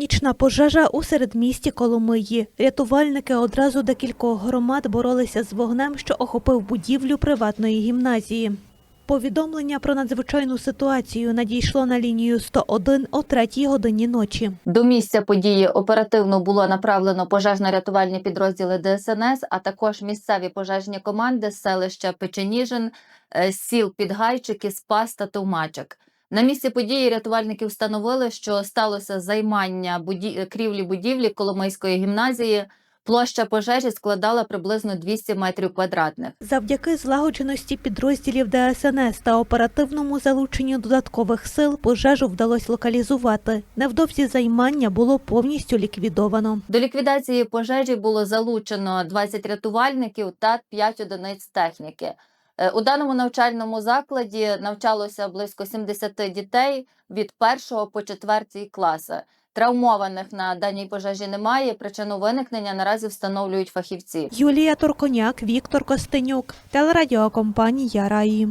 Нічна пожежа у середмісті Коломиї. Рятувальники одразу декількох громад боролися з вогнем, що охопив будівлю приватної гімназії. Повідомлення про надзвичайну ситуацію надійшло на лінію 101 о 3 годині ночі. До місця події оперативно було направлено пожежно-рятувальні підрозділи ДСНС, а також місцеві пожежні команди з селища Печеніжин, е, сіл Підгайчики, Спас та Товмачок. На місці події рятувальники встановили, що сталося займання буді... крівлі будівлі Коломийської гімназії. Площа пожежі складала приблизно 200 метрів квадратних. Завдяки злагодженості підрозділів ДСНС та оперативному залученню додаткових сил пожежу вдалося локалізувати. Невдовзі займання було повністю ліквідовано. До ліквідації пожежі було залучено 20 рятувальників та 5 одиниць техніки. Е, У даному навчальному закладі навчалося близько 70 дітей від 1 по 4 класи. Травмованих на даній пожежі немає. Причину виникнення наразі встановлюють фахівці. Юлія Турконяк, Віктор Костенюк, телерадіокомпанія Раї.